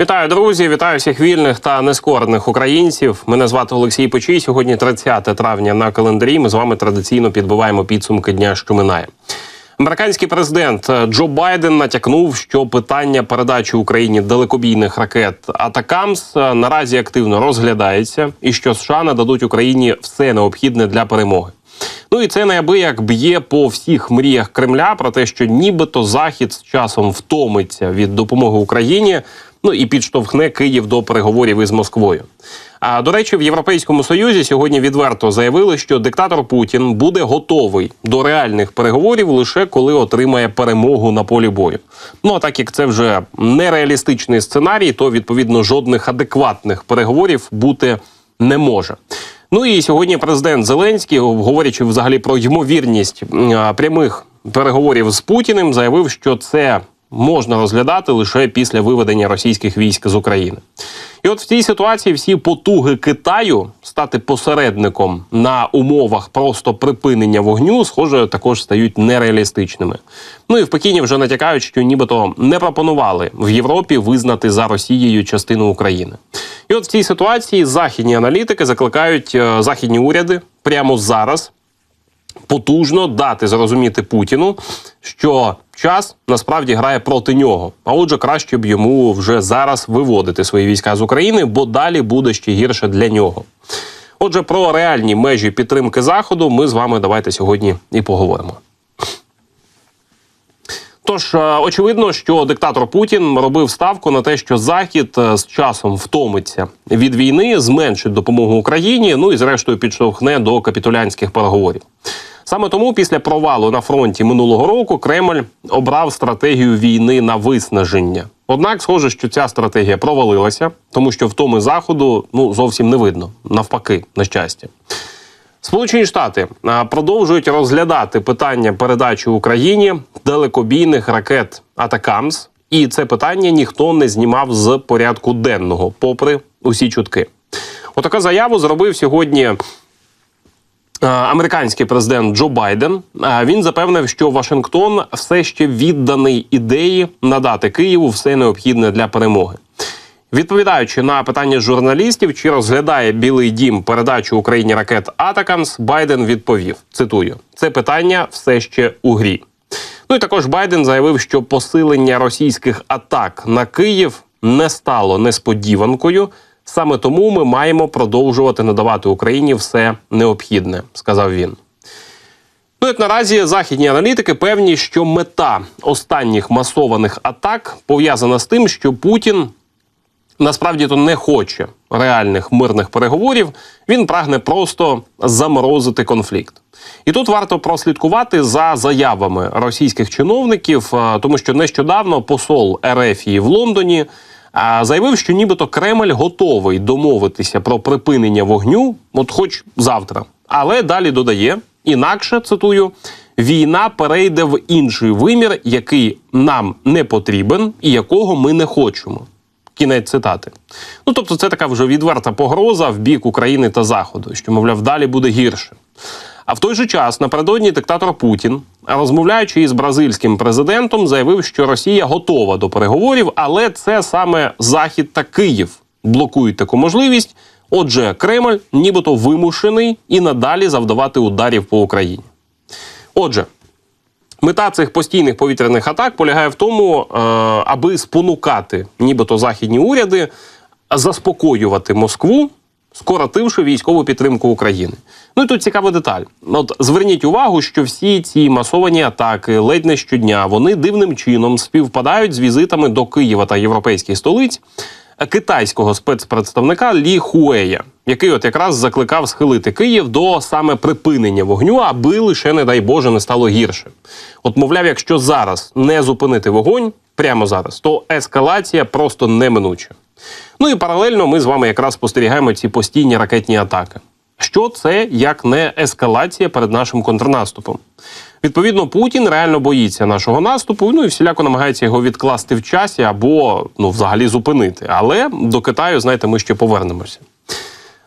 Вітаю, друзі! Вітаю всіх вільних та нескорених українців. Мене звати Олексій Почій. Сьогодні 30 травня на календарі. Ми з вами традиційно підбиваємо підсумки дня, що минає. Американський президент Джо Байден натякнув, що питання передачі Україні далекобійних ракет Атакамс наразі активно розглядається, і що США нададуть Україні все необхідне для перемоги. Ну і це неабияк б'є по всіх мріях Кремля про те, що нібито Захід з часом втомиться від допомоги Україні. Ну і підштовхне Київ до переговорів із Москвою. А до речі, в Європейському Союзі сьогодні відверто заявили, що диктатор Путін буде готовий до реальних переговорів лише коли отримає перемогу на полі бою. Ну а так як це вже нереалістичний сценарій, то відповідно жодних адекватних переговорів бути не може. Ну і сьогодні президент Зеленський, говорячи взагалі про ймовірність прямих переговорів з Путіним, заявив, що це можна розглядати лише після виведення російських військ з України. І от в цій ситуації всі потуги Китаю стати посередником на умовах просто припинення вогню, схоже, також стають нереалістичними. Ну і в Пекіні вже натякають, що нібито не пропонували в Європі визнати за Росією частину України. І от в цій ситуації західні аналітики закликають е, західні уряди прямо зараз потужно дати зрозуміти Путіну, що час насправді грає проти нього. А отже, краще б йому вже зараз виводити свої війська з України, бо далі буде ще гірше для нього. Отже, про реальні межі підтримки заходу ми з вами давайте сьогодні і поговоримо. Тож е, очевидно, що диктатор Путін робив ставку на те, що Захід е, з часом втомиться від війни, зменшить допомогу Україні. Ну і зрештою підштовхне до капітулянських переговорів. Саме тому, після провалу на фронті минулого року, Кремль обрав стратегію війни на виснаження. Однак, схоже, що ця стратегія провалилася, тому що втоми заходу ну зовсім не видно. Навпаки, на щастя. Сполучені Штати продовжують розглядати питання передачі Україні далекобійних ракет Атакамс, і це питання ніхто не знімав з порядку денного, попри усі чутки. Отака заяву зробив сьогодні. Е, Американський президент Джо Байден Е, він запевнив, що Вашингтон все ще відданий ідеї надати Києву все необхідне для перемоги. Відповідаючи на питання журналістів, чи розглядає Білий Дім передачу Україні ракет Атакамс, Байден відповів: цитую: це питання все ще у грі. Ну і також Байден заявив, що посилення російських атак на Київ не стало несподіванкою. Саме тому ми маємо продовжувати надавати Україні все необхідне, сказав він. Ну, як наразі західні аналітики певні, що мета останніх масованих атак пов'язана з тим, що Путін насправді то не хоче реальних мирних переговорів. Він прагне просто заморозити конфлікт. І тут варто прослідкувати за заявами російських чиновників, тому що нещодавно посол Ерефії в Лондоні заявив, що нібито Кремль готовий домовитися про припинення вогню, от хоч завтра. Але далі додає, інакше цитую. Війна перейде в інший вимір, який нам не потрібен і якого ми не хочемо. Кінець цитати. Ну тобто, це така вже відверта погроза в бік України та Заходу, що, мовляв, далі буде гірше. А в той же час напередодні диктатор Путін, розмовляючи із бразильським президентом, заявив, що Росія готова до переговорів, але це саме Захід та Київ блокують таку можливість. Отже, Кремль нібито вимушений і надалі завдавати ударів по Україні. Отже, Мета цих постійних повітряних атак полягає в тому, е, аби спонукати, нібито західні уряди, заспокоювати Москву, скоротивши військову підтримку України. Ну і тут цікава деталь. От зверніть увагу, що всі ці масовані атаки ледь не щодня вони дивним чином співпадають з візитами до Києва та європейських столиць китайського спецпредставника Лі Хуея, який от якраз закликав схилити Київ до саме припинення вогню, аби лише, не дай Боже, не стало гірше. От, мовляв, якщо зараз не зупинити вогонь прямо зараз, то ескалація просто неминуча. Ну і паралельно ми з вами якраз спостерігаємо ці постійні ракетні атаки. Що це як не ескалація перед нашим контрнаступом? Відповідно, Путін реально боїться нашого наступу, ну і всіляко намагається його відкласти в часі або ну взагалі зупинити. Але до Китаю, знаєте, ми ще повернемося.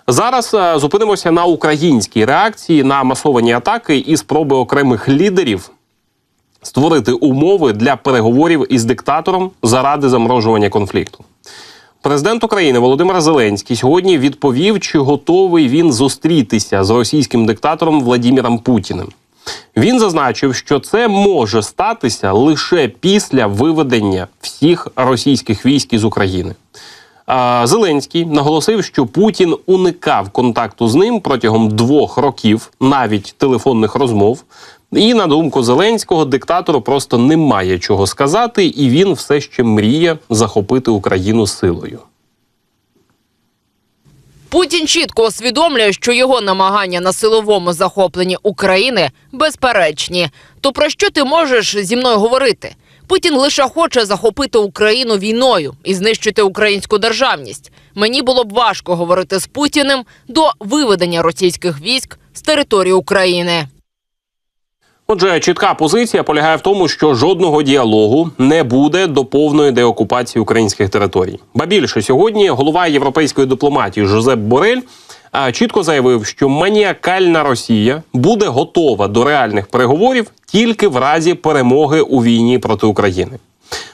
Зараз е, зупинимося на українській реакції на масовані атаки і спроби окремих лідерів створити умови для переговорів із диктатором заради заморожування конфлікту. Президент України Володимир Зеленський сьогодні відповів, чи готовий він зустрітися з російським диктатором Владіміром Путіним. Він зазначив, що це може статися лише після виведення всіх російських військ із України. Зеленський наголосив, що Путін уникав контакту з ним протягом двох років, навіть телефонних розмов. І на думку Зеленського, диктатору просто немає чого сказати, і він все ще мріє захопити Україну силою. Путін чітко усвідомлює, що його намагання на силовому захопленні України безперечні. То про що ти можеш зі мною говорити? Путін лише хоче захопити Україну війною і знищити українську державність. Мені було б важко говорити з Путіним до виведення російських військ з території України. Отже, чітка позиція полягає в тому, що жодного діалогу не буде до повної деокупації українських територій. Ба більше сьогодні голова європейської дипломатії Жозеп Борель чітко заявив, що маніакальна Росія буде готова до реальних переговорів тільки в разі перемоги у війні проти України.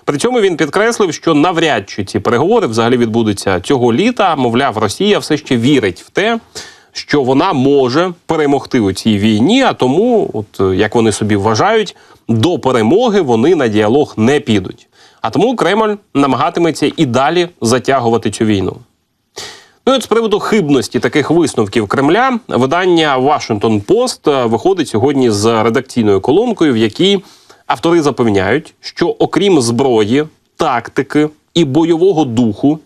При цьому він підкреслив, що навряд чи ці переговори взагалі відбудуться цього літа. Мовляв, Росія все ще вірить в те, що вона може перемогти у цій війні. А тому, от як вони собі вважають, до перемоги вони на діалог не підуть. А тому Кремль намагатиметься і далі затягувати цю війну. Ну і от з приводу хибності таких висновків Кремля видання Washington Post е, виходить сьогодні з редакційною колонкою, в якій автори запевняють, що окрім зброї, тактики і бойового духу,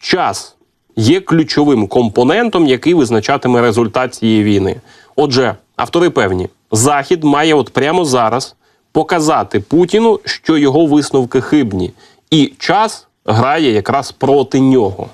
час є ключовим компонентом, який визначатиме результат цієї війни. Отже, автори певні, Захід має от прямо зараз показати Путіну, що його висновки хибні, і час грає якраз проти нього.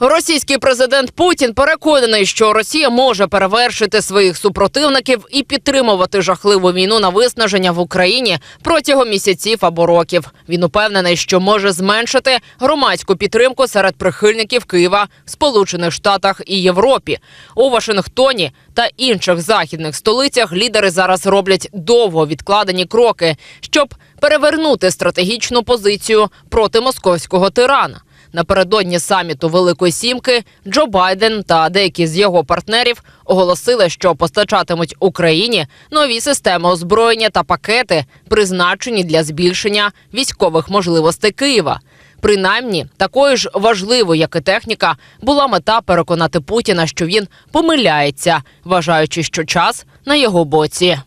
Російський президент Путін переконаний, що Росія може перевершити своїх супротивників і підтримувати жахливу війну на виснаження в Україні протягом місяців або років. Він упевнений, що може зменшити громадську підтримку серед прихильників Києва Сполучених Штатах і Європі. У Вашингтоні та інших західних столицях лідери зараз роблять довго відкладені кроки, щоб перевернути стратегічну позицію проти московського тирана. Напередодні саміту Великої Сімки Джо Байден та деякі з його партнерів оголосили, що постачатимуть Україні нові системи озброєння та пакети, призначені для збільшення військових можливостей Києва. Принаймні, такою ж важливою, як і техніка, була мета переконати Путіна, що він помиляється, вважаючи, що час на його боці.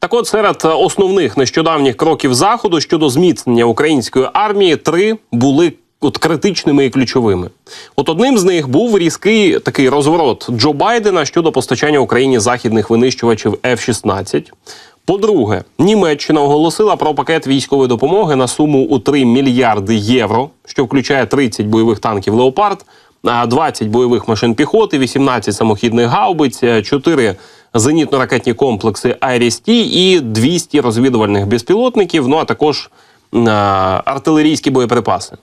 Так от серед основних нещодавніх кроків заходу щодо зміцнення української армії три були от критичними і ключовими. От одним з них був різкий такий розворот Джо Байдена щодо постачання Україні західних винищувачів F-16. По-друге, Німеччина оголосила про пакет військової допомоги на суму у 3 мільярди євро, що включає 30 бойових танків Леопард, 20 бойових машин піхоти, 18 самохідних гаубиць, 4 зенітно-ракетні комплекси «Айріс-Ті» і 200 розвідувальних безпілотників. Ну а також артилерійські боєприпаси.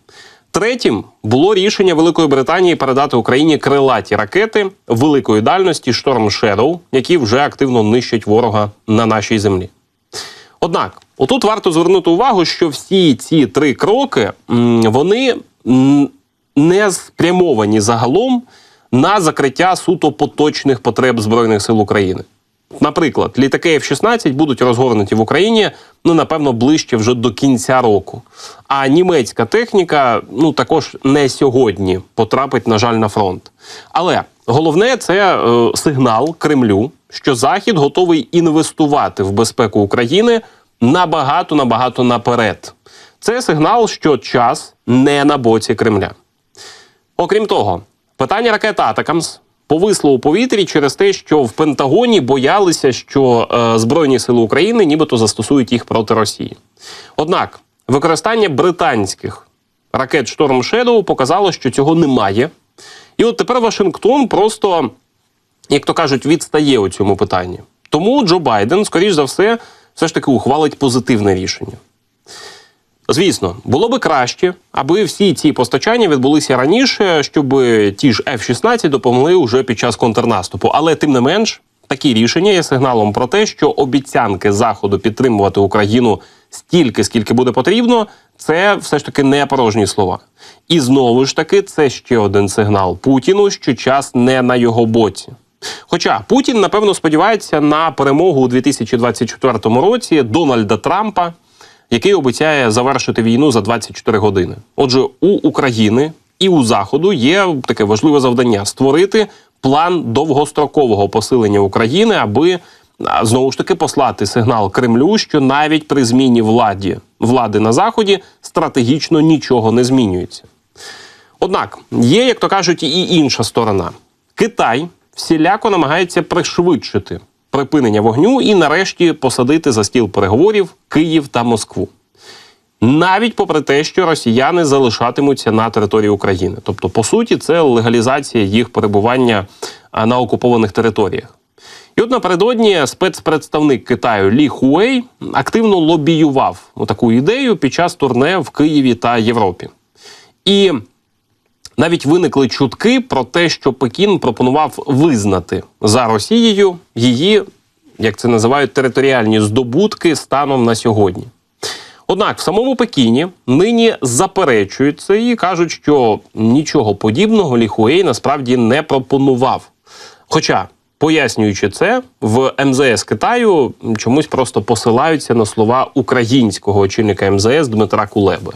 Третім було рішення Великої Британії передати Україні крилаті ракети великої дальності Storm Shadow, які вже активно нищать ворога на нашій землі. Однак, отут варто звернути увагу, що всі ці три кроки вони не спрямовані загалом на закриття суто поточних потреб Збройних сил України. Наприклад, літаки F-16 будуть розгорнуті в Україні ну напевно ближче вже до кінця року. А німецька техніка ну також не сьогодні потрапить, на жаль, на фронт. Але головне це е, сигнал Кремлю, що Захід готовий інвестувати в безпеку України набагато набагато наперед. Це сигнал, що час не на боці Кремля. Окрім того, питання ракет Атакамс повисло у повітрі через те, що в Пентагоні боялися, що е, Збройні сили України нібито застосують їх проти Росії. Однак використання британських ракет Шторм Shadow показало, що цього немає. І от тепер Вашингтон просто, як то кажуть, відстає у цьому питанні. Тому Джо Байден, скоріш за все, все ж таки ухвалить позитивне рішення. Звісно, було би краще, аби всі ці постачання відбулися раніше, щоб ті ж F-16 допомогли уже під час контрнаступу. Але тим не менш, такі рішення є сигналом про те, що обіцянки заходу підтримувати Україну стільки, скільки буде потрібно, це все ж таки не порожні слова. І знову ж таки, це ще один сигнал Путіну, що час не на його боці. Хоча Путін, напевно, сподівається на перемогу у 2024 році Дональда Трампа, який обіцяє завершити війну за 24 години. Отже, у України і у Заходу є таке важливе завдання створити план довгострокового посилення України, аби знову ж таки послати сигнал Кремлю, що навіть при зміні владі влади на заході стратегічно нічого не змінюється. Однак є, як то кажуть, і інша сторона. Китай всіляко намагається пришвидшити припинення вогню і нарешті посадити за стіл переговорів Київ та Москву. Навіть попри те, що росіяни залишатимуться на території України. Тобто, по суті, це легалізація їх перебування на окупованих територіях. І от напередодні спецпредставник Китаю Лі Хуей активно лобіював таку ідею під час турне в Києві та Європі. І навіть виникли чутки про те, що Пекін пропонував визнати за Росією її, як це називають, територіальні здобутки станом на сьогодні. Однак в самому Пекіні нині заперечують це і кажуть, що нічого подібного Ліхуей насправді не пропонував. Хоча, пояснюючи це, в МЗС Китаю чомусь просто посилаються на слова українського очільника МЗС Дмитра Кулеби.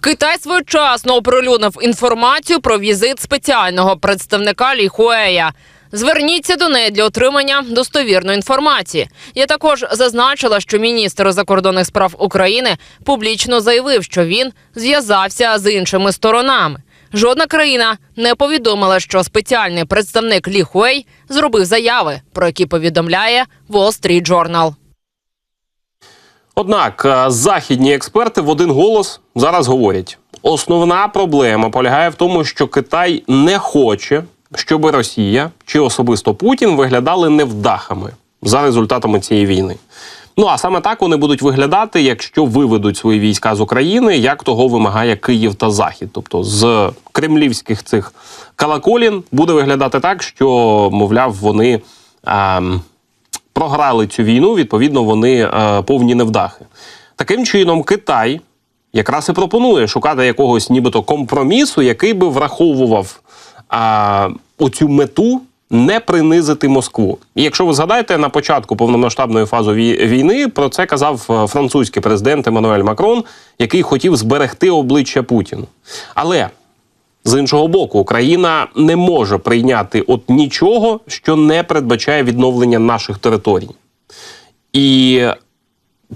Китай своєчасно оприлюднив інформацію про візит спеціального представника Лі Хуея. Зверніться до неї для отримання достовірної інформації. Я також зазначила, що міністр закордонних справ України публічно заявив, що він зв'язався з іншими сторонами. Жодна країна не повідомила, що спеціальний представник Лі Хуей зробив заяви, про які повідомляє Wall Street Journal. Однак е, західні експерти в один голос зараз говорять: основна проблема полягає в тому, що Китай не хоче, щоб Росія чи особисто Путін виглядали невдахами за результатами цієї війни. Ну а саме так вони будуть виглядати, якщо виведуть свої війська з України, як того вимагає Київ та Захід. Тобто з кремлівських цих калаколін буде виглядати так, що мовляв вони. ем, програли цю війну, відповідно, вони е, повні невдахи. Таким чином, Китай якраз і пропонує шукати якогось нібито компромісу, який би враховував е, оцю мету. Не принизити Москву, і якщо ви згадаєте на початку повномасштабної фази війни, про це казав е, французький президент Еммануель Макрон, який хотів зберегти обличчя Путіну. Але з іншого боку, Україна не може прийняти от нічого, що не передбачає відновлення наших територій. І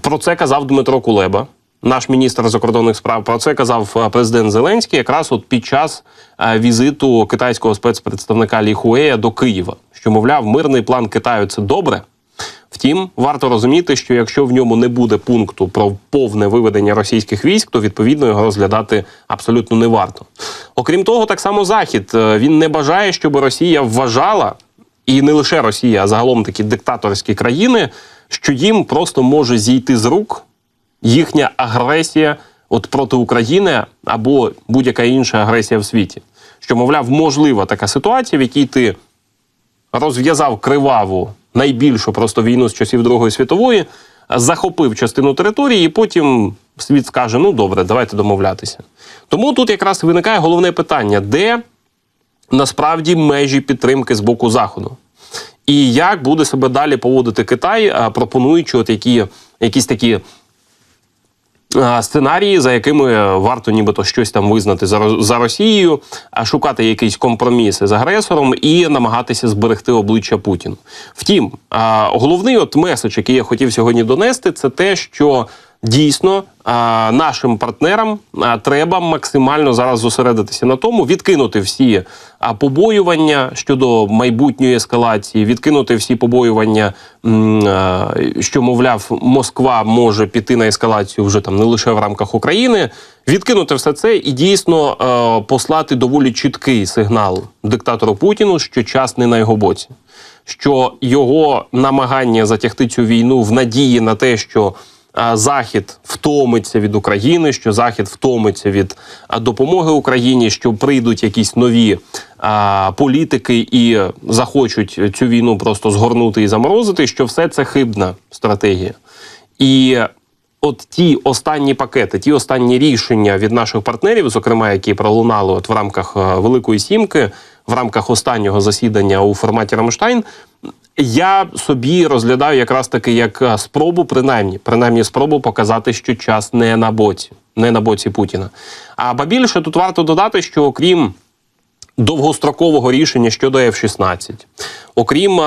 про це казав Дмитро Кулеба, наш міністр закордонних справ. Про це казав е, президент Зеленський якраз от під час е, візиту китайського спецпредставника Лі до Києва, що мовляв, мирний план Китаю це добре. Втім, варто розуміти, що якщо в ньому не буде пункту про повне виведення російських військ, то відповідно його розглядати абсолютно не варто. Окрім того, так само Захід е, він не бажає, щоб Росія вважала, і не лише Росія, а загалом такі диктаторські країни, що їм просто може зійти з рук їхня агресія от проти України або будь-яка інша агресія в світі. Що, мовляв, можлива така ситуація, в якій ти розв'язав криваву найбільшу просто війну з часів Другої світової, захопив частину території, і потім світ скаже: ну добре, давайте домовлятися. Тому тут якраз виникає головне питання: де насправді межі підтримки з боку Заходу? І як буде себе далі поводити Китай, пропонуючи от які, якісь такі сценарії, за якими варто нібито щось там визнати за, за Росією, шукати якісь компроміси з агресором і намагатися зберегти обличчя Путіну. Втім, головний от меседж, який я хотів сьогодні донести, це те, що дійсно нашим партнерам треба максимально зараз зосередитися на тому, відкинути всі побоювання щодо майбутньої ескалації, відкинути всі побоювання, що мовляв, Москва може піти на ескалацію вже там не лише в рамках України. Відкинути все це і дійсно послати доволі чіткий сигнал диктатору Путіну, що час не на його боці, що його намагання затягти цю війну в надії на те, що Захід втомиться від України, що Захід втомиться від допомоги Україні, що прийдуть якісь нові а, політики і захочуть цю війну просто згорнути і заморозити, що все це хибна стратегія. І от ті останні пакети, ті останні рішення від наших партнерів, зокрема, які пролунали от в рамках е, Великої Сімки, в рамках останнього засідання у форматі Рамштайн, я собі розглядаю якраз таки як е, спробу, принаймні, принаймні спробу показати, що час не на боці, не на боці Путіна. А ба більше тут варто додати, що окрім довгострокового рішення щодо F-16, окрім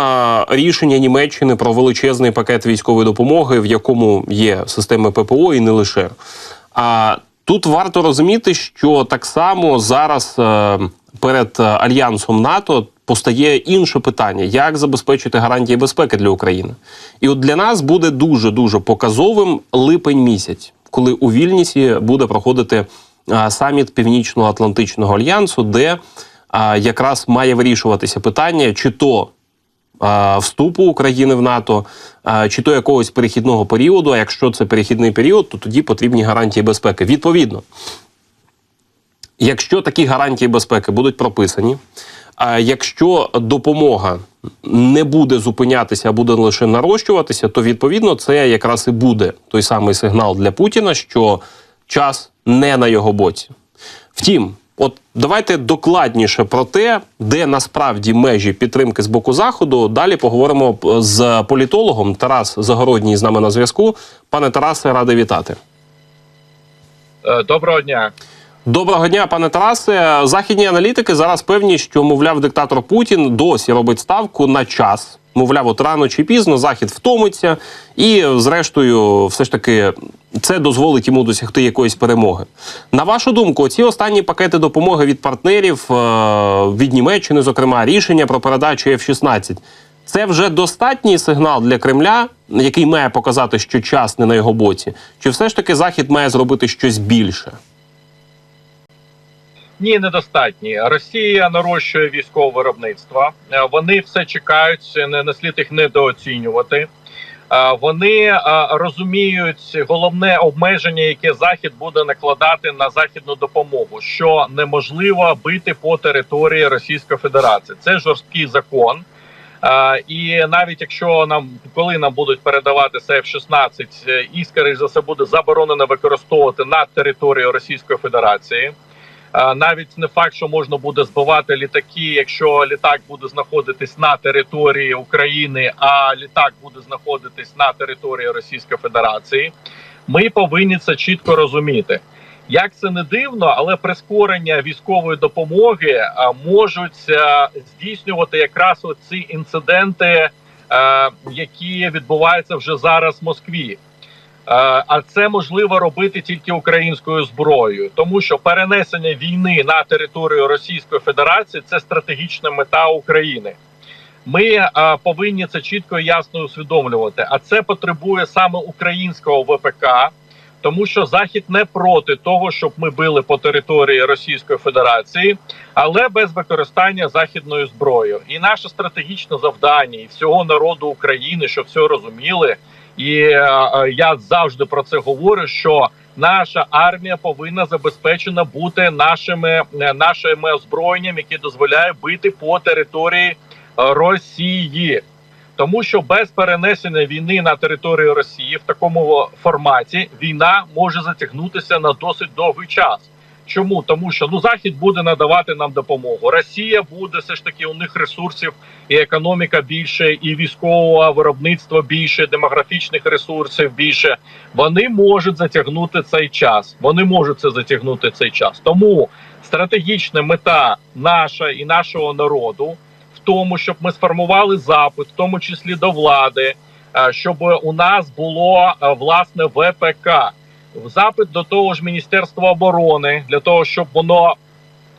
рішення Німеччини про величезний пакет військової допомоги, в якому є системи ППО і не лише. А тут варто розуміти, що так само зараз е, перед е, альянсом НАТО постає інше питання: як забезпечити гарантії безпеки для України. І от для нас буде дуже дуже показовим липень місяць, коли у Вільнісі буде проходити а, саміт Північно-Атлантичного альянсу, де якраз має вирішуватися питання, чи то вступу України в НАТО, чи то якогось перехідного періоду. А якщо це перехідний період, то тоді потрібні гарантії безпеки. Відповідно, якщо такі гарантії безпеки будуть прописані, якщо допомога не буде зупинятися, а буде лише нарощуватися, то відповідно це якраз і буде той самий сигнал для Путіна, що час не на його боці. Втім, от давайте докладніше про те, де насправді межі підтримки з боку заходу. Далі поговоримо з політологом Тарас Загородній з нами на зв'язку. Пане Тарасе, радий вітати. Е, Доброго дня. Доброго дня, пане Тарасе. Західні аналітики зараз певні, що мовляв диктатор Путін досі робить ставку на час. Мовляв, от рано чи пізно захід втомиться, і зрештою, все ж таки, це дозволить йому досягти якоїсь перемоги. На вашу думку, ці останні пакети допомоги від партнерів е, від Німеччини, зокрема, рішення про передачу F-16, це вже достатній сигнал для Кремля, який має показати, що час не на його боці, чи все ж таки Захід має зробити щось більше? Ні, недостатні. Росія нарощує військове виробництво. Е, Вони все чекають, не слід їх недооцінювати. Е, Вони е, розуміють головне обмеження, яке захід буде накладати на західну допомогу, що неможливо бити по території Російської Федерації. Це жорсткий закон. І навіть якщо нам коли нам будуть передавати F-16, е, і скоріш за все буде заборонено використовувати на території Російської Федерації. Е, Навіть не факт, що можна буде збивати літаки, якщо літак буде знаходитись на території України, а літак буде знаходитись на території Російської Федерації. Ми повинні це чітко розуміти. Як це не дивно, але прискорення військової допомоги е, можуть е, здійснювати якраз ці інциденти, які відбуваються вже зараз в Москві. Е, А це можливо робити тільки українською зброєю, тому що перенесення війни на територію Російської Федерації це стратегічна мета України. Ми е, повинні це чітко і ясно усвідомлювати. А це потребує саме українського ВПК, тому що Захід не проти того, щоб ми били по території Російської Федерації, але без використання західною зброєю. І наше стратегічне завдання і всього народу України, щоб все розуміли. І е, е, я завжди про це говорю. Що наша армія повинна забезпечена бути нашими е, нашими озброєнням, які дозволяє бити по території Росії, тому що без перенесення війни на територію Росії в такому форматі війна може затягнутися на досить довгий час. Чому тому, що ну захід буде надавати нам допомогу? Росія буде все ж таки у них ресурсів і економіка більше, і військового виробництва більше, демографічних ресурсів більше. Вони можуть затягнути цей час. Вони можуть це затягнути цей час. Тому стратегічна мета наша і нашого народу в тому, щоб ми сформували запит, в тому числі до влади, е, щоб у нас було е, власне ВПК. Запит до того ж Міністерства оборони для того, щоб воно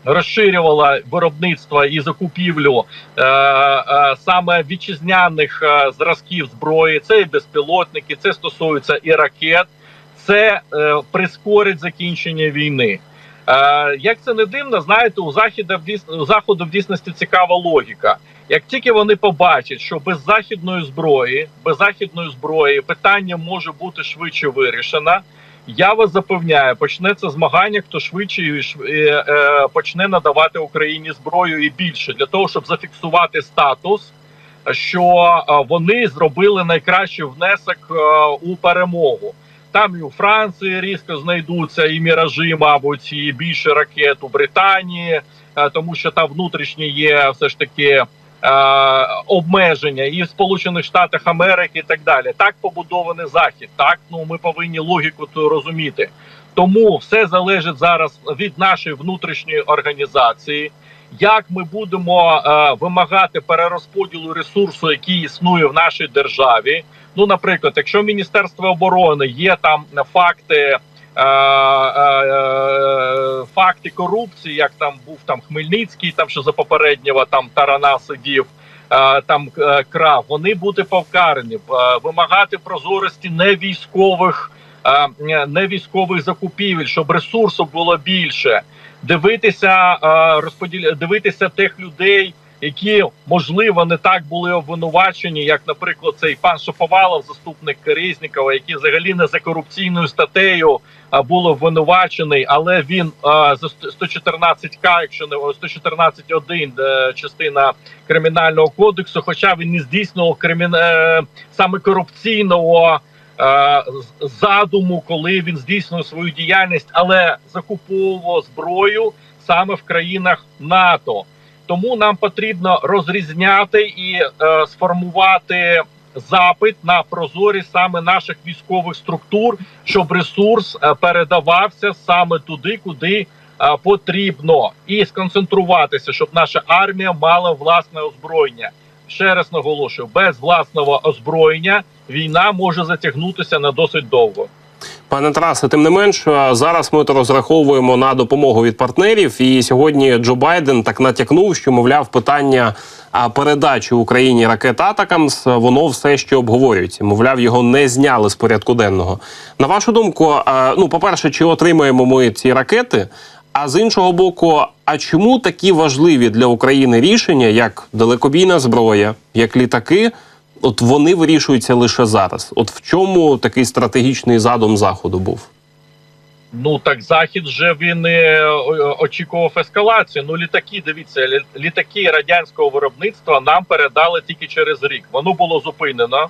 розширювало виробництво і закупівлю е, е, саме вітчизняних е, зразків зброї. Це і безпілотники, це стосується і ракет, це е, прискорить закінчення війни. Е, як це не дивно, знаєте, у заходу в заходу в дійсності цікава логіка. Як тільки вони побачать, що без західної зброї, без західної зброї питання може бути швидше вирішено. Я вас запевняю, почнеться змагання, хто швидше і е, е, почне надавати Україні зброю і більше для того, щоб зафіксувати статус що е, вони зробили найкращий внесок е, у перемогу. Там і у Франції різко знайдуться і міражі, мабуть, і більше ракет у Британії, е, тому що там внутрішні є все ж таки обмеження і в Сполучених Штатах Америки, і так далі. Так побудований захід. Так ну ми повинні логіку ту розуміти. Тому все залежить зараз від нашої внутрішньої організації. Як ми будемо е, вимагати перерозподілу ресурсу, який існує в нашій державі? Ну, наприклад, якщо Міністерство оборони є там факти, е, е, е, факти корупції, як там був там Хмельницький, там що за попереднього там Тарана сидів, там е, крав, вони будуть покарані, е, вимагати прозорості не військових, не військових закупівель, щоб ресурсу було більше, дивитися, е, розподіл... дивитися тих людей які можливо не так були обвинувачені, як, наприклад, цей пан Шаповалов, заступник Резнікова, який взагалі не за корупційною статтею був обвинувачений, але він за 114к, якщо не 114.1 де частина кримінального кодексу, хоча він не здійснював кримін... е, саме корупційного. е, Задуму, коли він здійснював свою діяльність, але закуповував зброю саме в країнах НАТО. Тому нам потрібно розрізняти і е, сформувати запит на прозорість саме наших військових структур, щоб ресурс е, передавався саме туди, куди е, потрібно, і сконцентруватися, щоб наша армія мала власне озброєння. Ще раз наголошую: без власного озброєння війна може затягнутися на досить довго. Пане Тарасе, тим не менш, зараз ми розраховуємо на допомогу від партнерів. І сьогодні Джо Байден так натякнув, що мовляв питання передачі Україні ракет Атакамс воно все ще обговорюється. Мовляв, його не зняли з порядку денного. На вашу думку, ну по перше, чи отримаємо ми ці ракети? А з іншого боку, а чому такі важливі для України рішення, як далекобійна зброя, як літаки? От вони вирішуються лише зараз. От в чому такий стратегічний задум заходу був? Ну так захід вже він е, очікував ескалацію. Ну літаки, дивіться, лі- літаки радянського виробництва нам передали тільки через рік. Воно було зупинено.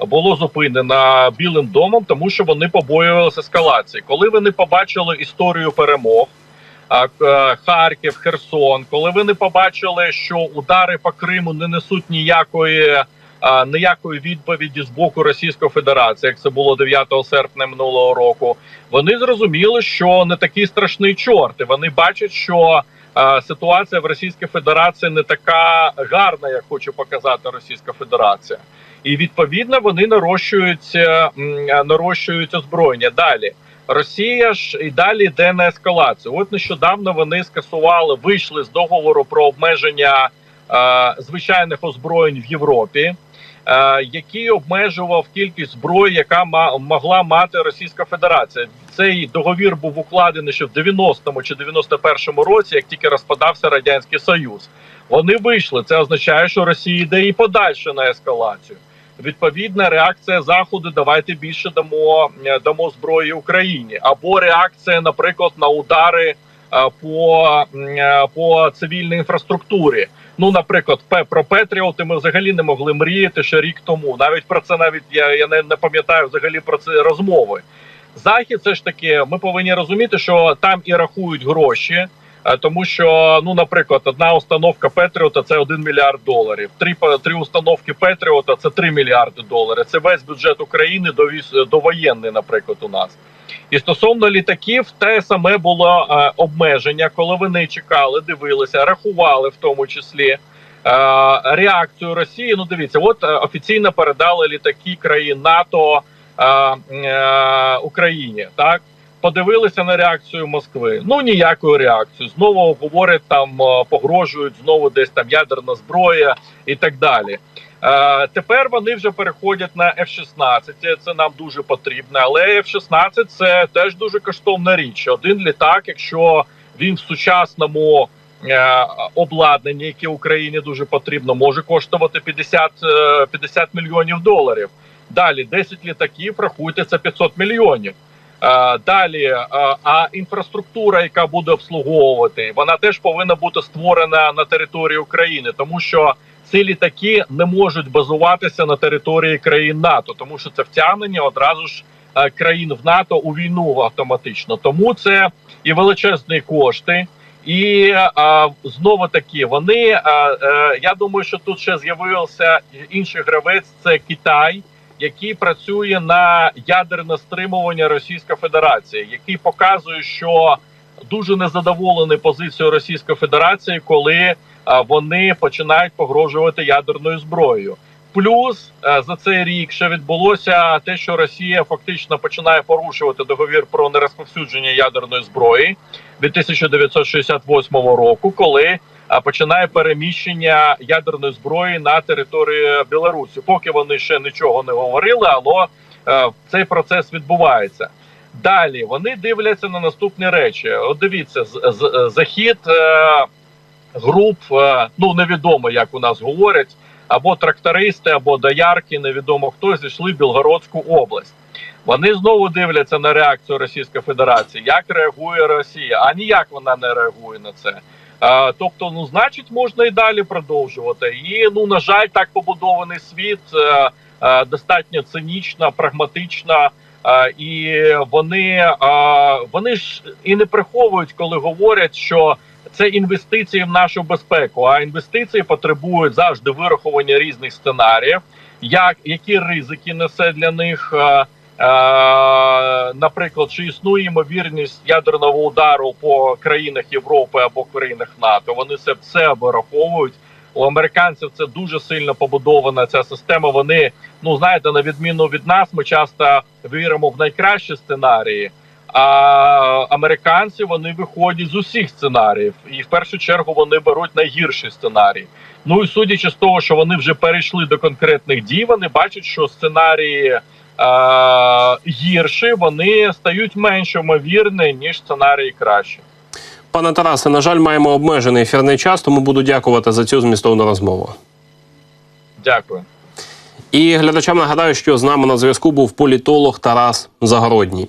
Було зупинено білим домом, тому що вони побоювалися ескалації. Коли вони побачили історію перемог, е, Харків, Херсон, коли вони побачили, що удари по Криму не несуть ніякої. А, Ніякої відповіді з боку Російської Федерації, як це було 9 серпня минулого року, вони зрозуміли, що не такий страшний чорт. І вони бачать, що е, ситуація в Російській Федерації не така гарна, як хоче показати Російська Федерація, і відповідно вони нарощують, е, е, нарощують озброєння. Далі Росія ж і далі йде на ескалацію. От нещодавно вони скасували, вийшли з договору про обмеження е, звичайних озброєнь в Європі який обмежував кількість зброї, яка могла мати Російська Федерація. Цей договір був укладений ще в 90-му чи 91-му році, як тільки розпадався радянський союз. Вони вийшли. Це означає, що Росія йде і подальше на ескалацію. Відповідна реакція заходу. Давайте більше дамо е, дамо зброї Україні, або реакція, наприклад, на удари е, по, е, по цивільній інфраструктурі. Ну, наприклад, про Петріоти ми взагалі не могли мріяти ще рік тому. Навіть про це навіть я, я не, не пам'ятаю взагалі про це розмови. Захід, все ж таки, ми повинні розуміти, що там і рахують гроші, е, тому що, ну, наприклад, одна установка Петріота це 1 мільярд доларів. Три три установки Петріота це 3 мільярди доларів. Це весь бюджет України до довоєнний, наприклад, у нас. І стосовно літаків, те саме було е, обмеження, коли вони чекали, дивилися, рахували в тому числі е, реакцію Росії. Ну, дивіться, от е, офіційно передали літаки країн НАТО е, е, Україні. Так подивилися на реакцію Москви. Ну ніякої реакції. Знову говорять там, е, погрожують знову десь там ядерна зброя і так далі. Е, тепер вони вже переходять на F-16, Це нам дуже потрібно. Але F-16 це теж дуже коштовна річ. Один літак, якщо він в сучасному е, обладнанні, яке Україні дуже потрібно, може коштувати 50, е, 50 мільйонів доларів. Далі 10 літаків, рахуйте, це 500 мільйонів. Е, Далі, е, а інфраструктура, яка буде обслуговувати, вона теж повинна бути створена на території України, тому що ці літаки не можуть базуватися на території країн НАТО, тому що це втягнення одразу ж е, країн в НАТО у війну автоматично. Тому це і величезні кошти. І а, знову таки вони. А, е, я думаю, що тут ще з'явився інший гравець. Це Китай, який працює на ядерне стримування Російської Федерації, який показує, що дуже незадоволений позицією Російської Федерації, коли а, вони починають погрожувати ядерною зброєю. Плюс е, за цей рік ще відбулося те, що Росія фактично починає порушувати договір про нерозповсюдження ядерної зброї від 1968 року, коли е, починає переміщення ядерної зброї на територію Білорусі. Поки вони ще нічого не говорили, але е, цей процес відбувається. Далі вони дивляться на наступні речі. От дивіться, з- захід е, груп, е, ну невідомо, як у нас говорять, або трактористи, або доярки, невідомо хто зійшли в Білгородську область. Вони знову дивляться на реакцію Російської Федерації, як реагує Росія, а ніяк вона не реагує на це. Тобто, ну значить, можна і далі продовжувати. І ну на жаль, так побудований світ е, е, достатньо цинічно, прагматично. Е, і вони, вони ж і не приховують, коли говорять, що це інвестиції в нашу безпеку. А інвестиції потребують завжди вирахування різних сценаріїв, як які ризики несе для них. е, е, Наприклад, чи існує ймовірність ядерного удару по країнах Європи або країнах НАТО? Вони це все вираховують. У американців це дуже сильно побудована ця система. Вони ну знаєте, на відміну від нас, ми часто віримо в найкращі сценарії. А американці вони виходять з усіх сценаріїв, і в першу чергу вони беруть найгірший сценарій. Ну і судячи з того, що вони вже перейшли до конкретних дій, вони бачать, що сценарії е, гірші, вони стають менш ймовірні, ніж сценарії кращі. Пане Тарасе, на жаль, маємо обмежений ефірний час, тому буду дякувати за цю змістовну розмову. Дякую. І глядачам нагадаю, що з нами на зв'язку був політолог Тарас Загородній.